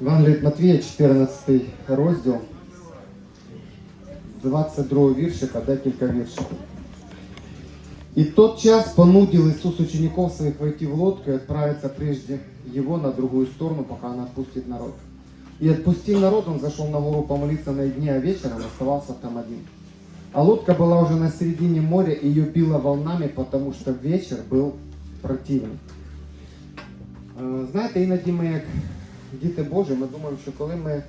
Євангелія від Матвія, 14 розділ, 22 віршика, декілька віршиків. И тот час понудил Иисус учеников своих войти в лодку и отправиться прежде его на другую сторону, пока он отпустит народ. И отпустив народ, он зашел на гору помолиться на дне, а вечером оставался там один. А лодка была уже на середине моря, и ее било волнами, потому что вечер был противный. Е, Знаєте, іноді ми, як діти Божі, ми думаємо, що коли ми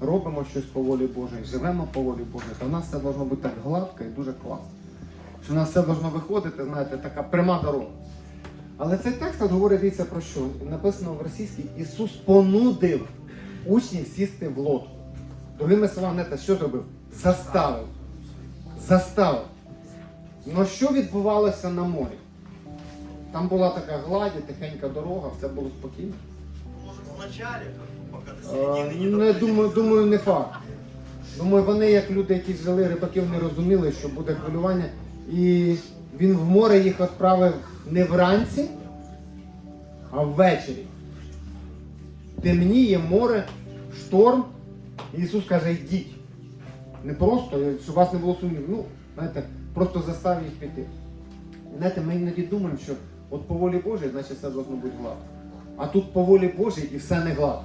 робимо щось по волі Божій, живемо по волі Божій, то в нас все должно бути так гладко і дуже класно. Що в нас все должно виходити, знаєте, така пряма дорога. Але цей текст от говорить про що? Написано в російській Ісус понудив учнів сісти в лодку. Другими словами, знаєте, що зробив? Заставив. Заставив. Ну що відбувалося на морі? Там була така гладі, тихенька дорога, все було спокійно. Начале, пока до Е, не Не думаю, думаю, не факт. Думаю, вони, як люди, які жили рибаків, не розуміли, що буде хвилювання. І він в море їх відправив не вранці, а ввечері. Темніє море, шторм. І Ісус каже, йдіть. Не просто, щоб у вас не було сумнівів. Ну, знаєте, просто застав їх піти. Знаєте, ми іноді думаємо, що от по волі Божій, значить все должно бути гладко. А тут по волі Божій і все не гладко.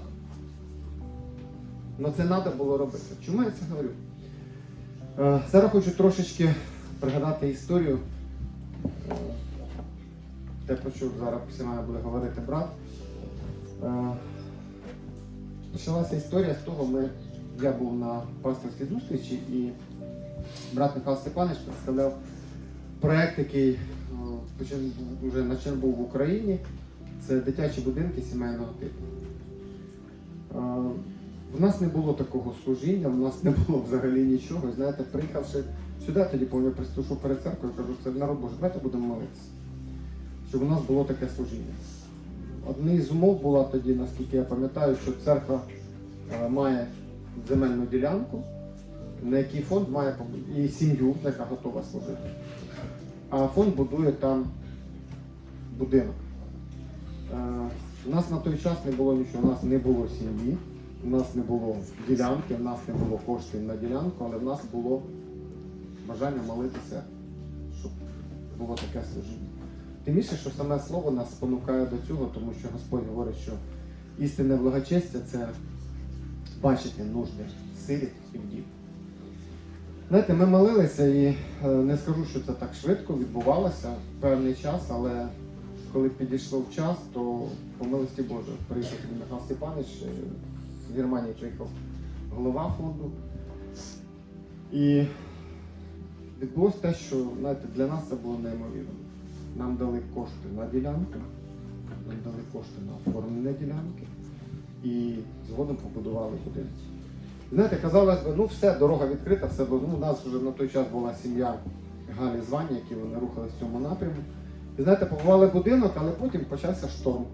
Ну це треба було робити. Чому я це говорю? Е, Зараз хочу трошечки пригадати історію. Те, про що зараз після мене буде говорити брат. Е, Почалася історія з того, ми, я був на пасторській зустрічі і брат Михайло Степанович представляв проект, який е, вже був в Україні. Це дитячі будинки сімейного типу. В нас не було такого служіння, в нас не було взагалі нічого. Знаєте, приїхавши сюди, тоді пам'ятаю, пристушу перед церквою, кажу, це народ Божий, давайте будемо молитися. Щоб у нас було таке служіння. Однією з умов була тоді, наскільки я пам'ятаю, що церква має земельну ділянку, на якій фонд має і сім'ю, яка готова служити. А фонд будує там будинок. У нас на той час не було нічого, у нас не було сім'ї, у нас не було ділянки, у нас не було коштів на ділянку, але в нас було бажання молитися, щоб було таке служіння. Тим більше, що саме слово нас спонукає до цього, тому що Господь говорить, що істинне благочестя це бачити нужди сиріт і вдів. Знаєте, ми молилися і е, не скажу, що це так швидко відбувалося певний час, але коли підійшло в час, то по милості Божої приїхав Михайло Степанович, е, з Германії приїхав голова фонду. І відбулося те, що знаєте, для нас це було неймовірно. Нам дали кошти на ділянку, нам дали кошти на оформлення ділянки і згодом побудували будинок. Знаєте, казалось би, ну все, дорога відкрита, все. Ну, у нас вже на той час була сім'я Галі Звання, які вони рухалися в цьому напрямку. Знаєте, побували будинок, але потім почався шторм.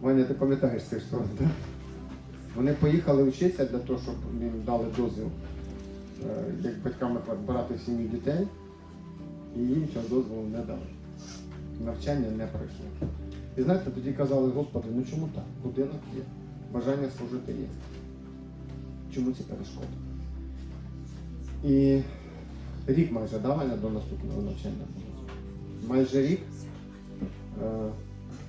Ваня, ти пам'ятаєш цей шторм, так? Вони поїхали вчитися для того, щоб їм дали дозвіл, е, як батькам брати в сім'ю дітей, і їм цього дозволу не дали. Навчання не пройшло. І знаєте, тоді казали, Господи, ну чому так? Будинок є, бажання служити є. Чому ці перешкоди? І рік майже давання до наступного навчання. Майже рік е,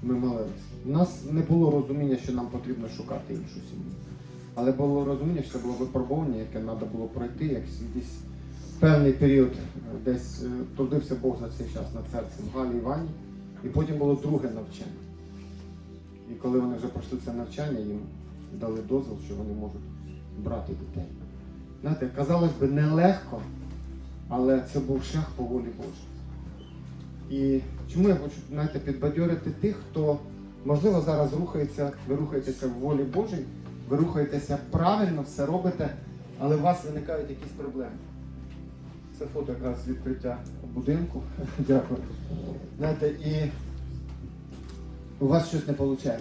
ми молилися. У нас не було розуміння, що нам потрібно шукати іншу сім'ю. Але було розуміння, що це було випробування, яке треба було пройти, як десь певний період е, десь е, трудився Бог за цей час над серцем Галі Івані. І потім було друге навчання. І коли вони вже пройшли це навчання, їм дали дозвіл, що вони можуть брати дітей. Знаєте, казалось би, нелегко, але це був шлях по волі Божій. І чому я хочу знаєте, підбадьорити тих, хто, можливо, зараз рухається, ви рухаєтеся в волі Божій, ви рухаєтеся правильно, все робите, але у вас виникають якісь проблеми. Це фото якраз з відкриття будинку. Дякую. Знаєте, і у вас щось не виходить.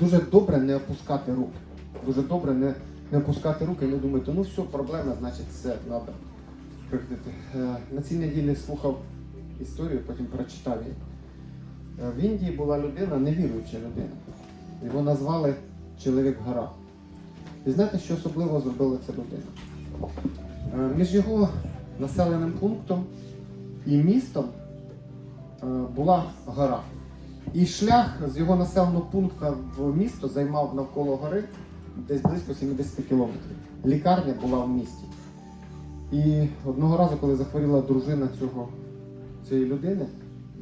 Дуже добре не опускати руки. Дуже добре не, не опускати руки і не думати, ну все, проблема, значить все, треба На цій неділі слухав історію, потім прочитав її. Е, В Індії була людина, невіруюча людина. Його назвали Чоловік Гора. І знаєте, що особливо зробила ця людина? Е, Між його населеним пунктом і містом е, була гора. І шлях з його населеного пункту в місто займав навколо гори десь близько 70 кілометрів. Лікарня була в місті. І одного разу, коли захворіла дружина цього, цієї людини,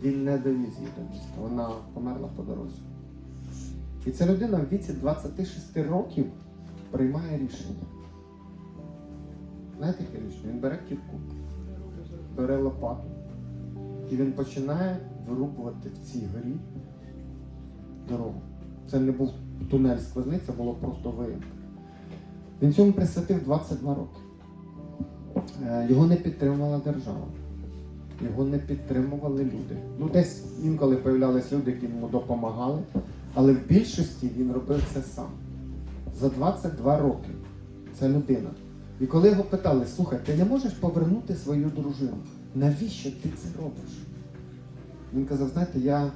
він не довіз її до міста. Вона померла по дорозі. І ця людина в віці 26 років приймає рішення. Знаєте, яке рішення? Він бере кірку, бере лопату, і він починає вирубувати в цій горі дорогу. Це не був тунель сквозний, було просто виїмка. Він цьому присвятив 22 роки. Е, Його не підтримувала держава. Його не підтримували люди. Ну, десь інколи появлялись люди, які йому допомагали, але в більшості він робив це сам. За 22 роки ця людина. І коли його питали, слухай, ти не можеш повернути свою дружину? Навіщо ти це робиш? Він казав, знаєте, я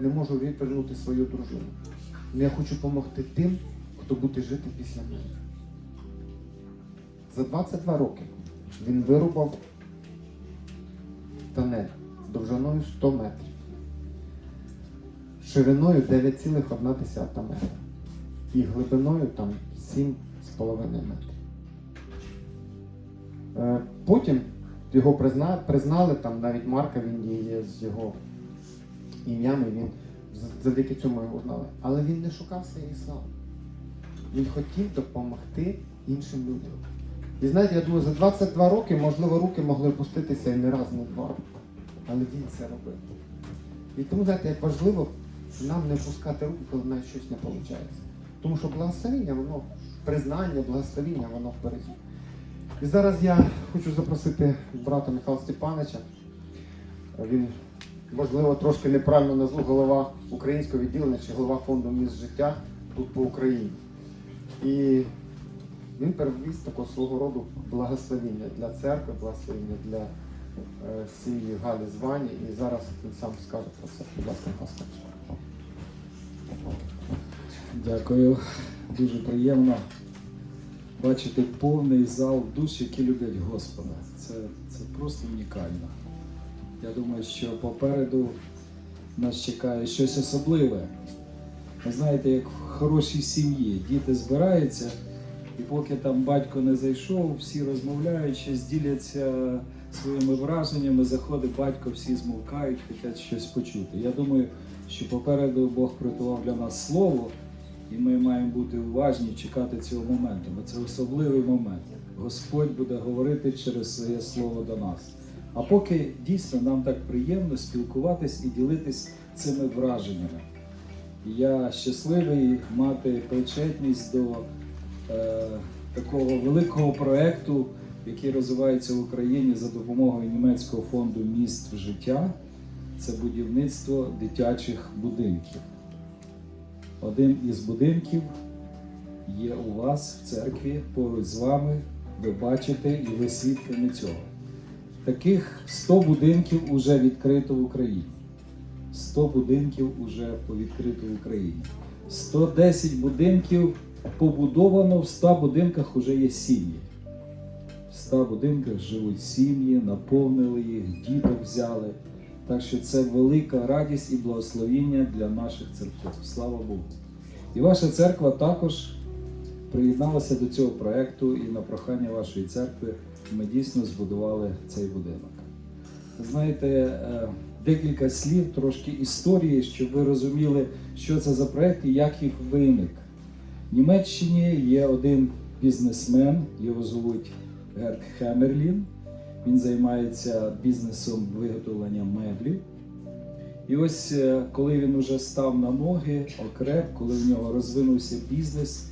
не можу повернути свою дружину. Але я хочу допомогти тим, хто буде жити після мене. За 22 роки він вирубав тонель довжиною 100 метрів, шириною 9,1 метра і глибиною там 7,5 метрів. Е, Потім його призна, признали, там навіть марка він є з його ім'ям, і він завдяки цьому його знали. Але він не шукав своєї слави. Він хотів допомогти іншим людям. І знаєте, я думаю, за 22 роки, можливо, руки могли опуститися і не раз, не два. Але він це робив. І тому, знаєте, як важливо нам не пускати руки, коли в нас щось не виходить. Тому що благословіння, воно, признання, благословіння, воно впереді. І зараз я хочу запросити брата Михайла Степановича. Він, можливо, трошки неправильно назву голова українського відділення чи голова фонду міст життя тут по Україні. І він перевіз такого свого роду благословіння для церкви, благословіння для е, сім'ї Галі Звані. І зараз він сам скаже про це. Будь ласка, Степанович. Дякую. Дуже приємно бачити повний зал душ, які люблять Господа. Це, це просто унікально. Я думаю, що попереду нас чекає щось особливе. Ви знаєте, як в хорошій сім'ї діти збираються, і поки там батько не зайшов, всі розмовляють, щось діляться своїми враженнями, заходить батько, всі змовкають, хочуть щось почути. Я думаю, що попереду Бог приготував для нас слово, і ми маємо бути уважні, чекати цього моменту. Бо це особливий момент. Господь буде говорити через своє слово до нас. А поки дійсно нам так приємно спілкуватись і ділитись цими враженнями. Я щасливий мати причетність до такого великого проекту, який розвивається в Україні за допомогою німецького фонду міст в життя. Це будівництво дитячих будинків. Один із будинків є у вас в церкві поруч з вами. Ви бачите і ви свідками цього. Таких 100 будинків вже відкрито в Україні. 100 будинків вже відкрито в Україні. 110 будинків побудовано, в 100 будинках вже є сім'ї. В 100 будинках живуть сім'ї, наповнили їх, діток взяли. Так що це велика радість і благословіння для наших церков. Слава Богу. І ваша церква також приєдналася до цього проєкту, і на прохання вашої церкви ми дійсно збудували цей будинок. Знаєте, е, декілька слів, трошки історії, щоб ви розуміли, що це за проєкт і як їх виник. В Німеччині є один бізнесмен, його звуть Герк Хемерлін. Він займається бізнесом виготовлення меблів. І ось е, коли він уже став на ноги, окреп, коли в нього розвинувся бізнес,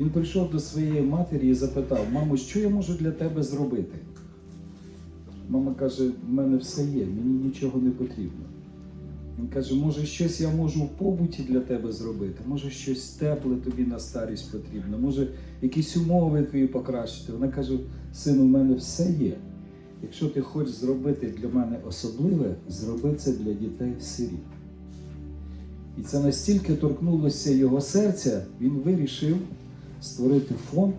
він прийшов до своєї матері і запитав: мамо, що я можу для тебе зробити? Мама каже: в мене все є, мені нічого не потрібно. Він каже, може, щось я можу в побуті для тебе зробити, може щось тепле тобі на старість потрібно, може якісь умови твої покращити. Вона каже: сину, в мене все є. Якщо ти хочеш зробити для мене особливе, зроби це для дітей сиріт. І це настільки торкнулося його серця, він вирішив створити фонд,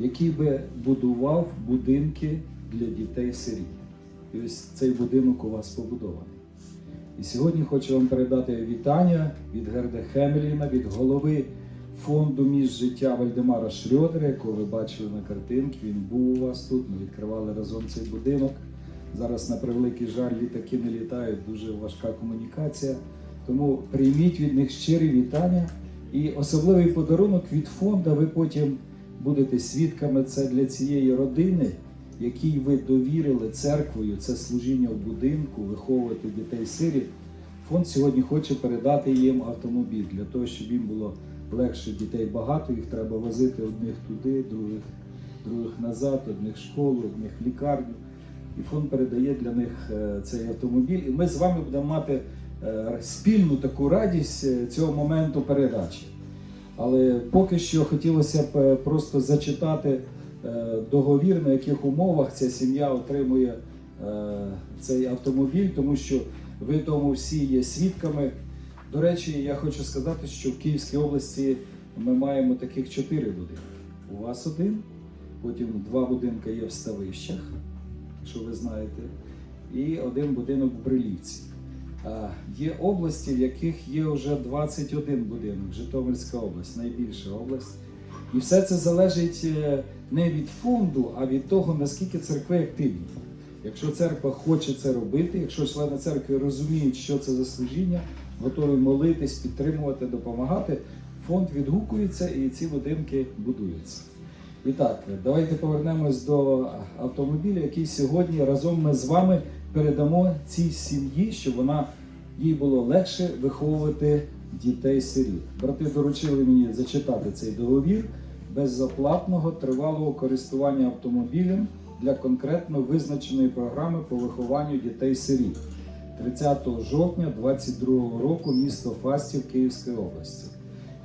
який би будував будинки для дітей-сиріт. І ось цей будинок у вас побудований. І сьогодні хочу вам передати вітання від Герда Хемеліна, від голови фонду між життя Вальдемара Шрьодера, якого ви бачили на картинці. Він був у вас тут. Ми відкривали разом цей будинок. Зараз, на превеликий жаль, літаки не літають, дуже важка комунікація. Тому прийміть від них щирі вітання. І особливий подарунок від фонду ви потім будете свідками. Це для цієї родини, якій ви довірили церквою, це служіння в будинку, виховувати дітей сиріт. Фонд сьогодні хоче передати їм автомобіль для того, щоб їм було легше дітей багато. Їх треба возити одних туди, других, других назад, одних в школу, одних в лікарню. І фонд передає для них е, цей автомобіль. І ми з вами будемо мати е, спільну таку радість е, цього моменту передачі. Але поки що хотілося б просто зачитати договір, на яких умовах ця сім'я отримує е, цей автомобіль, тому що ви тому всі є свідками. До речі, я хочу сказати, що в Київській області ми маємо таких чотири будинки. У вас один, потім два будинки є в Ставищах, що ви знаєте, і один будинок в Брилівці. Є області, в яких є вже 21 будинок, Житомирська область, найбільша область. І все це залежить е, не від фонду, а від того, наскільки церкви активні. Якщо церква хоче це робити, якщо члени церкви розуміють, що це за служіння, готові молитись, підтримувати, допомагати, фонд відгукується і ці будинки будуються. І так, давайте повернемось до автомобіля, який сьогодні разом ми з вами передамо цій сім'ї, щоб вона їй було легше виховувати дітей-сиріт. Брати доручили мені зачитати цей договір безоплатного тривалого користування автомобілем для конкретно визначеної програми по вихованню дітей-сиріт. 30 жовтня 22 року, місто Фастів Київської області.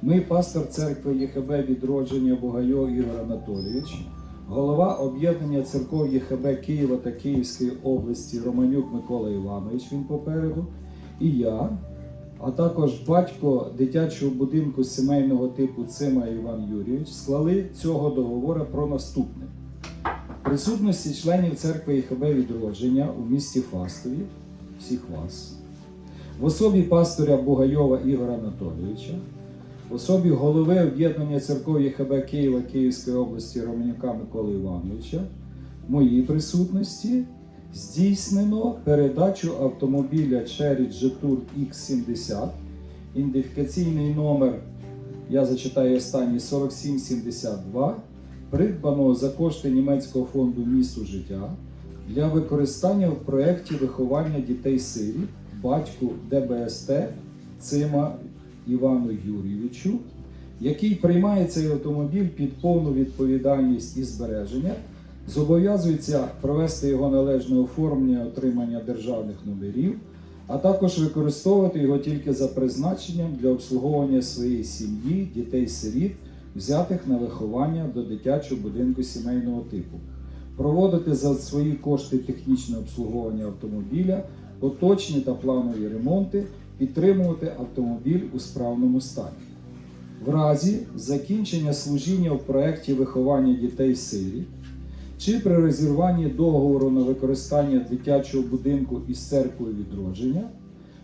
Ми, пастор церкви ЄХБ відродження Бугайо Ігор Анатолійович, голова об'єднання церков ЄХБ Києва та Київської області Романюк Микола Іванович, він попереду, і я, а також батько дитячого будинку сімейного типу Цима Іван Юрійович, склали цього договору про наступне. Присутності членів церкви ЄХБ відродження у місті Фастові, всіх вас, в особі пастора Бугайова Ігора Анатолійовича, в особі голови об'єднання церков ЄХБ Києва Київської області Романюка Миколи Івановича, в моїй присутності здійснено передачу автомобіля Cherry Jetour X70, ідентифікаційний номер, я зачитаю останній 4772, придбаного за кошти німецького фонду місту життя для використання в проєкті виховання дітей-сиріт батьку ДБСТ Цима Івану Юрійовичу, який приймає цей автомобіль під повну відповідальність і збереження, зобов'язується провести його належне оформлення отримання державних номерів, а також використовувати його тільки за призначенням для обслуговування своєї сім'ї, дітей-сиріт, взятих на виховання до дитячого будинку сімейного типу, проводити за свої кошти технічне обслуговування автомобіля, поточні та планові ремонти, підтримувати автомобіль у справному стані. В разі закінчення служіння в проєкті виховання дітей-сиріт чи при розірванні договору на використання дитячого будинку із церквою відродження,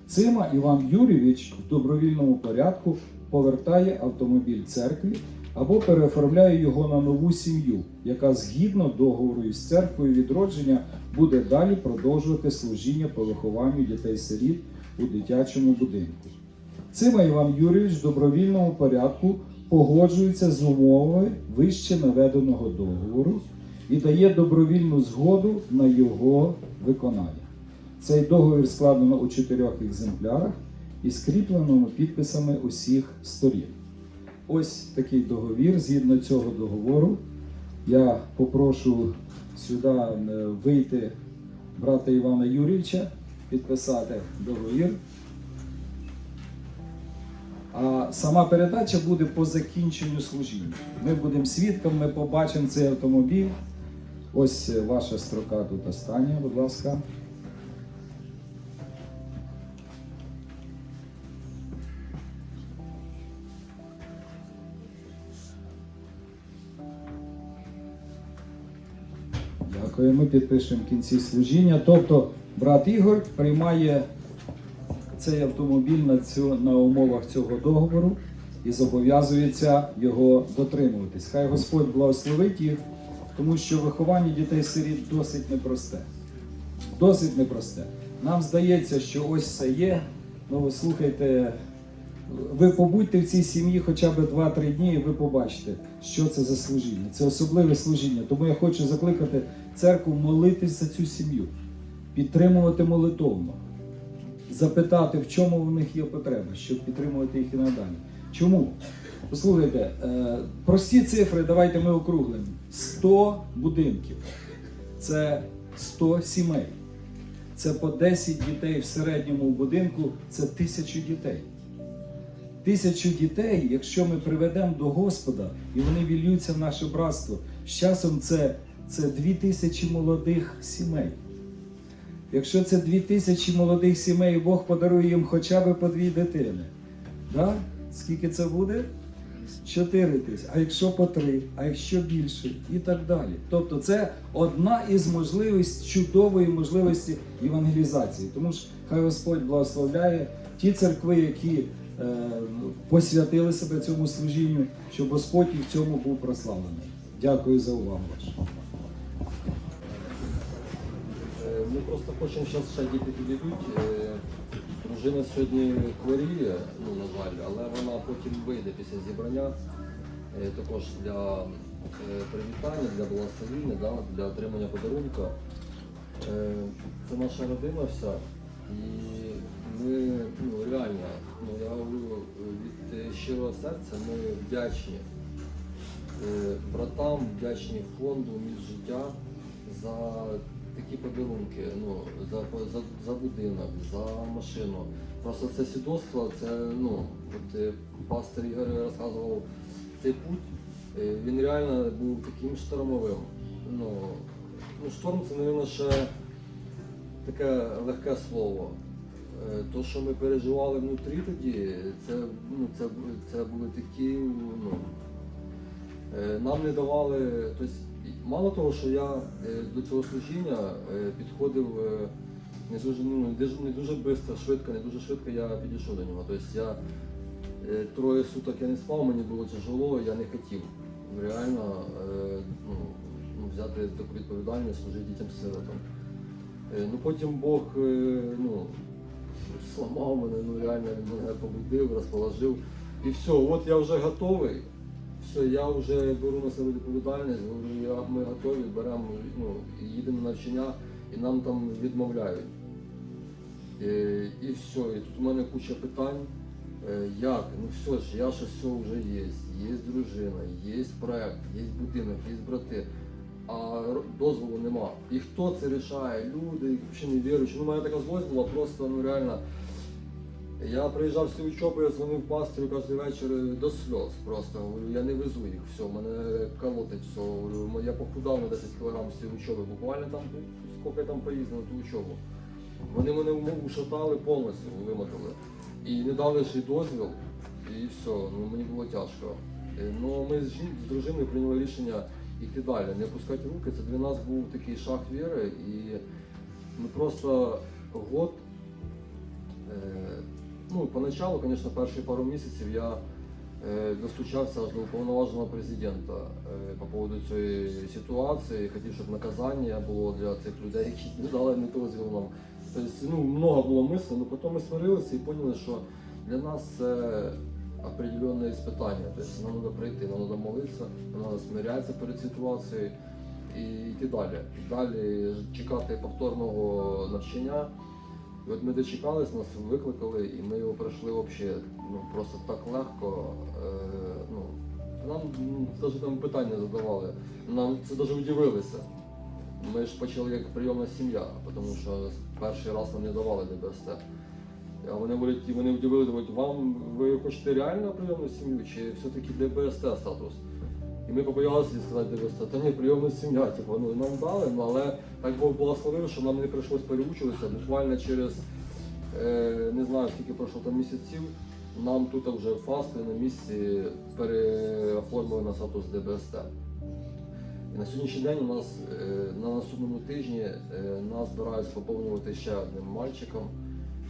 Цима Іван Юрійович в добровільному порядку повертає автомобіль церкві або переоформляє його на нову сім'ю, яка згідно договору із церквою відродження буде далі продовжувати служіння по вихованню дітей-сиріт у дитячому будинку. Цима Іван Юрійович в добровільному порядку погоджується з умовами вище наведеного договору і дає добровільну згоду на його виконання. Цей договір складено у чотирьох екземплярах і скріплено підписами усіх сторін. Ось такий договір. Згідно цього договору, я попрошу сюди е, вийти брата Івана Юрійовича, підписати договір. А сама передача буде по закінченню служіння. Ми будемо свідками, ми побачимо цей автомобіль. Ось е, ваша строка тут остання, будь ласка. Дякую, ми підпишемо в кінці служіння. Тобто брат Ігор приймає цей автомобіль на, цю, на умовах цього договору і зобов'язується його дотримуватись. Хай Господь благословить їх тому що виховання дітей-сиріт досить непросте. Досить непросте. Нам здається, що ось все є. Ну, ви слухайте, ви побудьте в цій сім'ї хоча б 2-3 дні, і ви побачите, що це за служіння. Це особливе служіння. Тому я хочу закликати церкву молитись за цю сім'ю, підтримувати молитовно, запитати, в чому в них є потреба, щоб підтримувати їх і надалі. Чому? Послухайте, е, прості цифри, давайте ми округлимо. 100 будинків це 100 сімей. Це по 10 дітей в середньому будинку, це тисячу дітей. Тисячу дітей, якщо ми приведемо до Господа, і вони вільються в наше братство, з часом це, це дві тисячі молодих сімей. Якщо це дві тисячі молодих сімей, Бог подарує їм хоча б по дві дитини. Да? Скільки це буде? Чотири тисячі. А якщо по три, а якщо більше, і так далі. Тобто це одна із можливостей, чудової можливості євангелізації. Тому ж хай Господь благословляє ті церкви, які е, посвятили себе цьому служінню, щоб Господь і в цьому був прославлений. Дякую за увагу вашу. Е, Ми просто хочемо зараз ще діти підійдуть. Дружина сьогодні хворіє, ну на жаль, але вона потім вийде після зібрання. Е, Також для е, привітання, для благословення, да, для отримання подарунка. Е, Це наша родина вся. І ми ну, реально, ну, я говорю від щирого серця, ми вдячні братам, вдячні фонду «Міст життя такі подарунки, ну, за, за, за будинок, за машину. Просто це свідоцтво, це ну, от е, пастор Ігор розказував цей путь, е, він реально був таким штормовим. Ну, ну шторм це, мабуть, ще таке легке слово. Е, То, що ми переживали внутрі тоді, це, ну, це, це були такі, ну, Нам не давали, тобто, мало того, що я е, до цього служіння е, підходив е, не дуже, ну, не дуже, швидко, швидко, не дуже швидко я підійшов до нього. Тобто я троє суток я не спав, мені було тяжело, я не хотів реально ну, ну, взяти таку відповідальність, служити дітям сиротам. Ну потім Бог ну, сламав мене, ну реально він мене побудив, розположив. І все, от я вже готовий. Все, я вже беру на себе відповідальність, говорю, ми готові, беремо, ну, їдемо на навчання, і нам там відмовляють. І, і все, і тут у мене куча питань. Е, Як? Ну все ж, я ж все вже є. Є дружина, є проект, є будинок, є брати, а дозволу нема. І хто це рішає? Люди, взагалі не віруючі. Ну, у мене така злость була просто ну реально. Я приїжджав цієї учоби, я дзвонив пастору кожен вечір до сльоз. Просто говорю, я не везу їх, все, мене колотить все. Я похудав на 10 кг з цієї учоби. Буквально там ну, скільки я там поїздив на ту учобу. Вони мене ушатали повністю, вимотали. І не дали ще й дозвіл, і все, ну мені було тяжко. Е, Ну ми з, жін- з дружиною прийняли рішення йти далі, не опускати руки. Це для нас був такий шаг віри, і ми просто год. Е, ну, поначалу, звісно, перші пару місяців я е, достучався аж до уповноваженого президента е, по поводу цієї ситуації. Хотів, щоб наказання було для цих людей, які не дали не дозвіл нам. Тобто, ну, много було мислей, але потім ми сварилися і поняли, що для нас це определенне іспитання. Тобто нам треба прийти, нам треба молитися, нам треба смирятися перед ситуацією і йти далі. Далі чекати повторного навчання. От ми дочекались, нас викликали, і ми його пройшли взагалі ну, просто так легко. Е, ну, нам навіть там питання задавали. Нам це навіть удивилися. Ми ж почали як прийомна сім'я, тому що перший раз нам не давали ДБСТ. А вони говорять, вони удивили, думають, вам ви хочете реально прийомну сім'ю чи все-таки ДБСТ статус? І ми побоялися сказати ДБСТ, та ні, прийомна сім'я, типу, ну, нам дали, ну, але так Бог благословив, що нам не прийшлось переучуватися. Буквально через е, не знаю скільки пройшло там місяців, нам тут вже фасти на місці переоформили на статус ДБСТ. На сьогоднішній день у нас е, на наступному тижні е, нас збираються поповнювати ще одним мальчиком,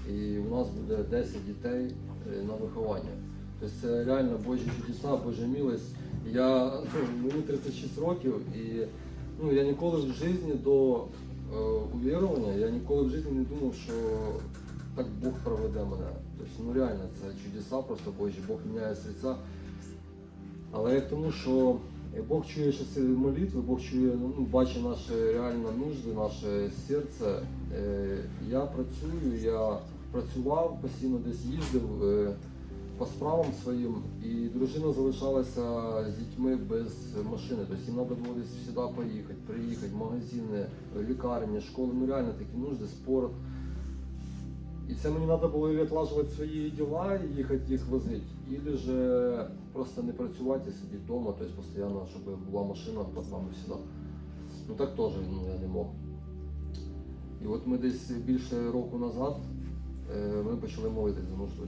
і у нас буде 10 дітей е, на виховання. Тобто це реально Божі чудеса, Божа милость. Я ну, мені 36 років і ну, я ніколи в житті до е, увірування, я ніколи в житті не думав, що так Бог проведе мене. Тобто, ну реально, це чудеса просто Божі, Бог міняє серця. Але як тому, що Бог чує часи молитви, Бог чує, ну, бачить наші реально нужди, наше серце. Е, Я працюю, я працював, постійно десь їздив е, по справам своїм, і дружина залишалася з дітьми без машини. Тобто їм треба було сюди поїхати, приїхати, магазини, лікарні, школи, ну реально такі нужди, спорт. І це мені треба було или отлажувати свої діла і їхати їх возити, або ж просто не працювати і сидіти вдома, тобто постійно, щоб була машина під нами всегда. Ну так теж ну, я не мог. І от ми десь більше року назад е, ми почали молитися за нужду.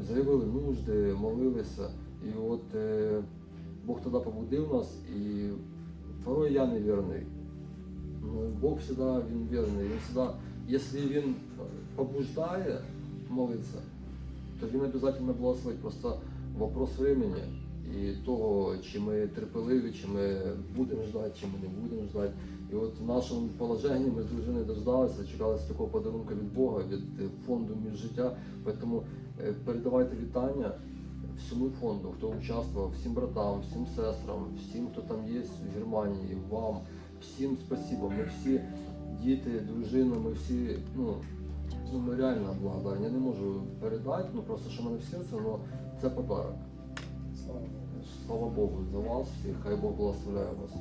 Заявили нужди, молилися. І от е, Бог тоді побудив нас, і порой я невірний. Ну, Бог всегда він вірний. Він всегда, якщо він побуждає молитися, то він обов'язково благословить. Просто вопрос времени і того, чи ми терпеливі, чи ми будемо ждати, чи ми не будемо ждати. І от в нашому положенні ми з дружиною дождалися, чекалися такого подарунка від Бога, від фонду між життя. Тому передавайте вітання всьому фонду, хто участвував, всім братам, всім сестрам, всім, хто там є в Германії, вам, всім спасибо. Ми всі діти, дружина, ми всі, ну, ну ми реально благодарні. Я не можу передати, ну просто що в мене в серці, але це подарок. Слава Богу за вас всіх, хай Бог благословляє вас.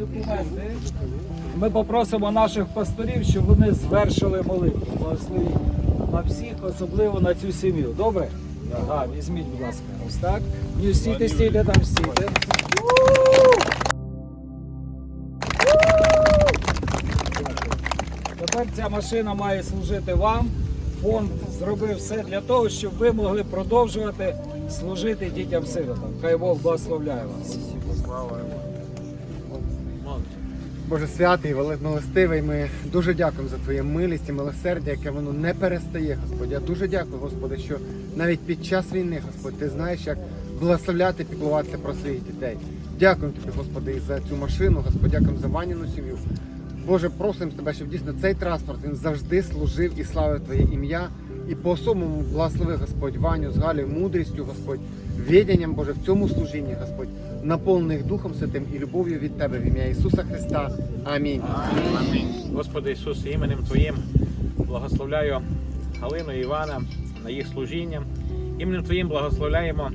Документи. Ми попросимо наших пасторів, щоб вони звершили молитву. На всіх, особливо на цю сім'ю. Добре? Ага, візьміть, будь ласка, ось так. Не стійте, стійте там, стійте. Тепер ця машина має служити вам. Фонд зробив все для того, щоб ви могли продовжувати служити дітям-сиротам. Хай Бог благословляє вас. Боже святий, вели- милостивий, ми дуже дякуємо за Твоє милість і милосердя, яке воно не перестає, Господь. Я дуже дякую, Господи, що навіть під час війни, Господь, ти знаєш, як благословляти, піклуватися про своїх дітей. Дякуємо тобі, Господи, і за цю машину, Господь, дякуємо за Ваніну сім'ю. Боже, просимо тебе, щоб дійсно цей транспорт він завжди служив і славив Твоє ім'я. І по особому благослови Господь Ваню з Галею мудрістю, Господь, відянням Боже в цьому служінні, Господь, наповнених Духом Святим і любов'ю від Тебе в ім'я Ісуса Христа. Амінь. Амінь. Господи Ісусе, іменем Твоїм благословляю Галину і Івана на їх служіння. Іменем Твоїм благословляємо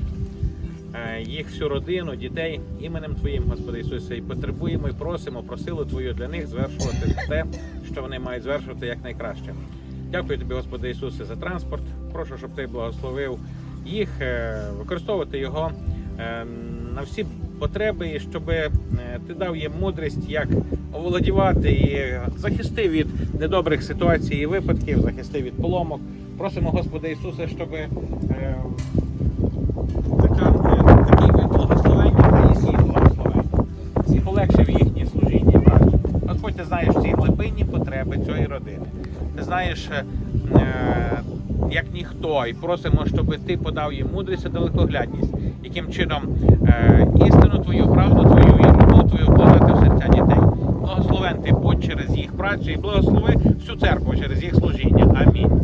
е, їх всю родину, дітей. Іменем Твоїм, Господи Ісусе, і потребуємо і просимо про силу Твою для них звершувати те, що вони мають звершувати якнайкраще. Дякую тобі, Господи Ісусе, за транспорт. Прошу, щоб ти благословив їх, е, використовувати його е, на всі потреби, і щоб е, ти дав їм мудрість, як оволодівати і захистив від недобрих ситуацій і випадків, захистив від поломок. Просимо, Господи Ісусе, щоб така, такий вид благословення і всіх благословень. Всі полегшив їхнє служіння і працю. Господь, ти знаєш ці глибинні потреби цієї родини. Ти знаєш, е, як ніхто, і просимо, щоб ти подав їм мудрість і далекоглядність, яким чином е, істину твою, правду твою і любов твою вкладати в серця дітей. Благословен ти будь через їх працю і благослови всю церкву через їх служіння. Амінь.